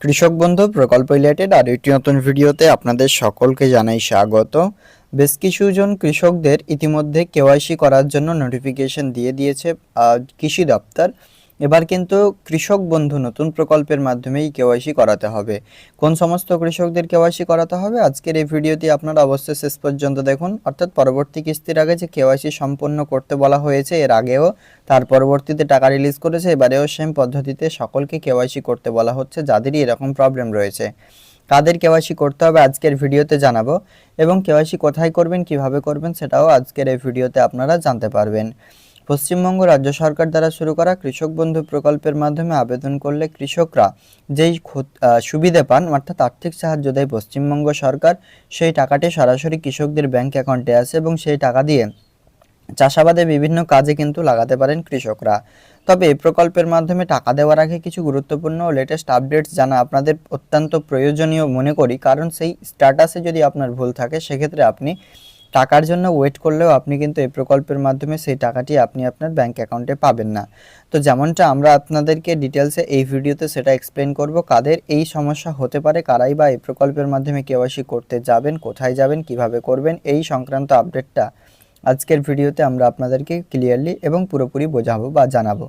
কৃষক বন্ধু, প্রকল্প রিলেটেড আর একটি নতুন ভিডিওতে আপনাদের সকলকে জানাই স্বাগত। বেশ কিছুজন কৃষকদের ইতিমধ্যে কেওয়াইসি করার জন্য নোটিফিকেশন দিয়ে দিয়েছে কৃষি দপ্তর। এবার কিন্তু কৃষক বন্ধু নতুন প্রকল্পের মাধ্যমেই কেওয়াইসি করাতে হবে। কোন সমস্ত কৃষকদের কেওয়াইসি করাতে হবে? আজকের এই ভিডিওটি আপনারা অবশ্যই শেষ পর্যন্ত দেখুন। অর্থাৎ পরবর্তী কিস্তির আগে যে কেওয়াইসি সম্পন্ন করতে বলা হয়েছে, এর আগেও, তার পরবর্তীতে টাকা রিলিজ করেছে, এবারেও সেম পদ্ধতিতে সকলকে কেওয়াইসি করতে বলা হচ্ছে, যাদেরই এরকম প্রবলেম রয়েছে। কাদের কেওয়াইসি করতে হবে আজকের ভিডিওতে জানাব এবং কেওয়াইসি কোথায় করবেন, কীভাবে করবেন, সেটাও আজকের এই ভিডিওতে আপনারা জানতে পারবেন। পশ্চিমবঙ্গ রাজ্য সরকার দ্বারা শুরু করা কৃষক বন্ধু প্রকল্পের মাধ্যমে আবেদন করলে কৃষকরা যেই সুবিধে পান, অর্থাৎ আর্থিক সাহায্য দেয় পশ্চিমবঙ্গ সরকার, সেই টাকাটি সরাসরি কৃষকদের ব্যাংক অ্যাকাউন্টে আসে এবং সেই টাকা দিয়ে চাষাবাদে বিভিন্ন কাজে কিন্তু লাগাতে পারেন কৃষকরা। তবে এই প্রকল্পের মাধ্যমে টাকা দেওয়ার আগে কিছু গুরুত্বপূর্ণ ও লেটেস্ট আপডেটস জানা আপনাদের অত্যন্ত প্রয়োজনীয় মনে করি, কারণ সেই স্ট্যাটাসে যদি আপনার ভুল থাকে, সেক্ষেত্রে আপনি টাকার জন্য ওয়েট করলেও আপনি কিন্তু এই প্রকল্পের মাধ্যমে সেই টাকাটি আপনি আপনার ব্যাংক অ্যাকাউন্টে পাবেন না। তো যেমনটা আমরা আপনাদেরকে ডিটেলসে এই ভিডিওতে সেটা এক্সপ্লেন করব, কাদের এই সমস্যা হতে পারে, কারাই বা এই প্রকল্পের মাধ্যমে কেওয়াইসি করতে যাবেন, কোথায় যাবেন, কীভাবে করবেন, এই সংক্রান্ত আপডেটটা আজকের ভিডিওতে আমরা আপনাদেরকে ক্লিয়ারলি এবং পুরোপুরি বোঝাবো বা জানাব।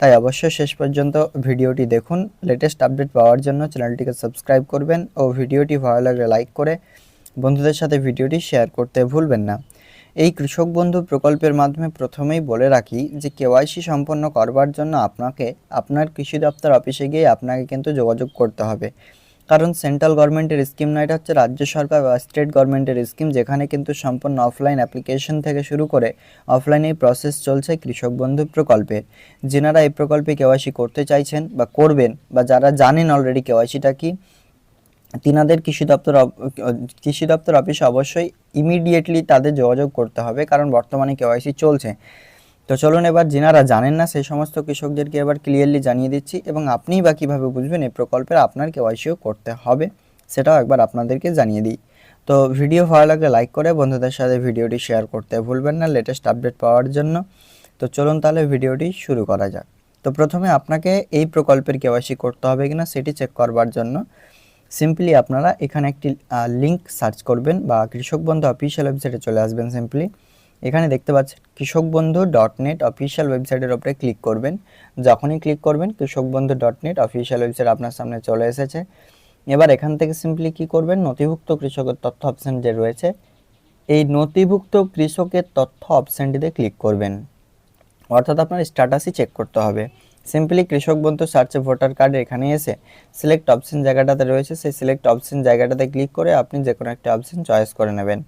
তাই অবশ্যই শেষ পর্যন্ত ভিডিওটি দেখুন লেটেস্ট আপডেট পাওয়ার জন্য চ্যানেলটিকে সাবস্ক্রাইব করবেন ও ভিডিওটি ভালো লাগলে লাইক করে বন্ধুদের সাথে ভিডিওটি শেয়ার করতে ভুলবেন না। এই কৃষক বন্ধু প্রকল্পের মাধ্যমে প্রথমেই বলে রাখি যে কেওয়াইসি সম্পন্ন করবার জন্য আপনাকে আপনার কৃষি দপ্তর অফিসে গিয়ে আপনাকে কিন্তু যোগাযোগ করতে হবে। কারণ সেন্ট্রাল গভর্নমেন্টের স্কিম না এটা হচ্ছে রাজ্য সরকার বা স্টেট গভর্নমেন্টের স্কিম, যেখানে কিন্তু সম্পূর্ণ অফলাইন অ্যাপ্লিকেশন থেকে শুরু করে অফলাইনে এই প্রসেস চলছে কৃষক বন্ধু প্রকল্পের। যেনারা এই প্রকল্পে কেওয়াইসি করতে চাইছেন বা করবেন বা যারা জানেন অলরেডি কেওয়াইসিটা কি তিনাদের কৃষি দপ্তর কৃষি দপ্তর অফিসে অবশ্যই ইমিডিয়েটলি তাদের যোগাযোগ করতে হবে, কারণ বর্তমানে কেওয়াইসি চলছে। তো চলুন এবার যিনারা জানেন না, সেই সমস্ত কৃষকদেরকে এবার ক্লিয়ারলি জানিয়ে দিচ্ছি এবং আপনিই বা কীভাবে বুঝবেন এই প্রকল্পের আপনার কেওয়াইসিও করতে হবে, সেটাও একবার আপনাদেরকে জানিয়ে দিই। তো ভিডিও ভালো লাগলে লাইক করে বন্ধুদের সাথে ভিডিওটি শেয়ার করতে ভুলবেন না লেটেস্ট আপডেট পাওয়ার জন্য। তো চলুন তাহলে ভিডিওটি শুরু করা যাক। তো প্রথমে আপনাকে এই প্রকল্পের কেওয়াইসি করতে হবে কিনা, সেটি চেক করবার জন্য। সিম্পলি আপনারা এখানে একটি লিংক সার্চ করবেন বা কৃষক বন্ধু অফিসিয়াল ওয়েবসাইটে চলে আসবেন সিম্পলি এখানে দেখতে পাচ্ছেন কৃষক বন্ধু ডট নেট অফিসিয়াল ওয়েবসাইটের ওপরে ক্লিক করবেন। যখনই ক্লিক করবেন কৃষক বন্ধু ডট নেট অফিসিয়াল ওয়েবসাইট আপনার সামনে চলে এসেছে। এবার এখান থেকে সিম্পলি কি করবেন? নথিভুক্ত কৃষকের তথ্য অপশান যে রয়েছে, এই নথিভুক্ত কৃষকের তথ্য অপশানটিতে ক্লিক করবেন। অর্থাৎ আপনার স্ট্যাটাসই চেক করতে হবে। সিম্পলি কৃষক বন্ধু সার্চে ভোটার কার্ড এখানে এসে সিলেক্ট অপশন জায়গাটাতে রয়েছে, সেই সিলেক্ট অপশন জায়গাটাতে ক্লিক করে আপনি যে কোনো একটা অপশন চয়েস করে নেবেন।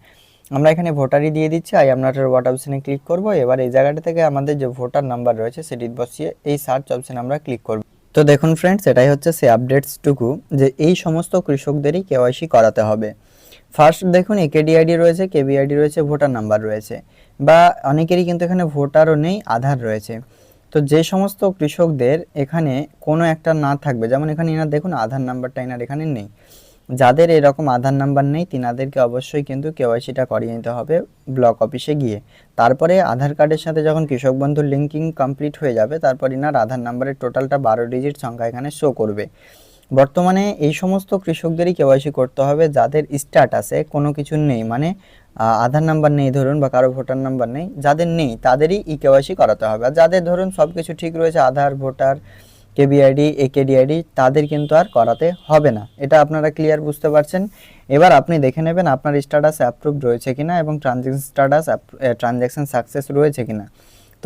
আমরা এখানে ভোটারই দিয়ে দিচ্ছি আই আপনার ওয়াট অপশানে ক্লিক করব। এবার এই জায়গাটা থেকে আমাদের যে ভোটার নাম্বার রয়েছে, সেটি বসিয়ে এই সার্চ অপশন আমরা ক্লিক করব। তো দেখুন ফ্রেন্ডস এটাই হচ্ছে সেই আপডেটসটুকু যে এই সমস্ত কৃষকদেরই কেওয়াইসি করাতে হবে। ফার্স্ট দেখুন একেডি আইডি রয়েছে কেবি আইডি রয়েছে ভোটার নাম্বার রয়েছে। বা অনেকেরই কিন্তু এখানে ভোটারও নেই আধার রয়েছে। তো যে সমস্ত কৃষকদের এখানে কোনো একটা না থাকবে, যেমন এখানে এনার দেখুন আধার নাম্বারটা এনার এখানে নেই। যাদের এরকম আধার নাম্বার নেই, তিনাদেরকে অবশ্যই কিন্তু কেওয়াইসিটা করিয়ে নিতে হবে ব্লক অফিসে গিয়ে। তারপরে আধার কার্ডের সাথে যখন কৃষক বন্ধুর লিঙ্কিং কমপ্লিট হয়ে যাবে, তারপর এনার আধার নাম্বারের টোটালটা বারো ডিজিট সংখ্যা এখানে শো করবে। বর্তমানে এই সমস্ত কৃষকদেরই কেওয়াইসি করতে হবে যাদের স্ট্যাটাসে কোনো কিছু নেই। মানে আধার নাম্বার নেই ধরুন বা কারও ভোটার নাম্বার নেই, যাদের নেই তাদেরই ই কেওয়াইসি করাতে হবে। আর যাদের ধরুন সব কিছু ঠিক রয়েছে, আধার ভোটার কেবিআইডি একেডিআইডি তাদের কিন্তু আর করাতে হবে না। এটা আপনারা ক্লিয়ার বুঝতে পারছেন। এবার আপনি দেখে নেবেন আপনার স্ট্যাটাস অ্যাপ্রুভড রয়েছে কিনা এবং ট্রানজ্যাকশন স্ট্যাটাস ট্রানজ্যাকশন সাকসেস রয়েছে কিনা।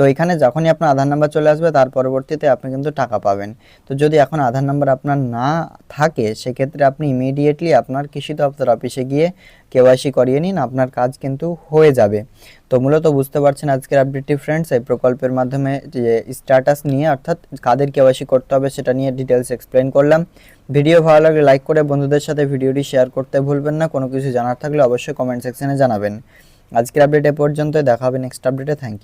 তো এখানে যখনই আপনার আধার নাম্বার চলে আসবে, তার পরবর্তীতে আপনি কিন্তু টাকা পাবেন। তো যদি এখন আধার নাম্বার আপনার না থাকে, সেক্ষেত্রে আপনি ইমিডিয়েটলি আপনার কৃষি দপ্তর অফিসে গিয়ে কেওয়াইসি করিয়ে নিন, আপনার কাজ কিন্তু হয়ে যাবে। তো মূলত বুঝতে পারছেন আজকের আপডেটটি ফ্রেন্ডস এই প্রকল্পের মাধ্যমে যে স্ট্যাটাস নিয়ে, অর্থাৎ কাদের কেওয়াইসি করতে হবে, সেটা নিয়ে ডিটেলস এক্সপ্লেন করলাম। ভিডিও ভালো লাগলে লাইক করে বন্ধুদের সাথে ভিডিওটি শেয়ার করতে ভুলবেন না। কোনো কিছু জানার থাকলে অবশ্যই কমেন্ট সেকশনে জানাবেন। আজকের আপডেট এ পর্যন্ত দেখা হবে নেক্সট আপডেটে থ্যাংক ইউ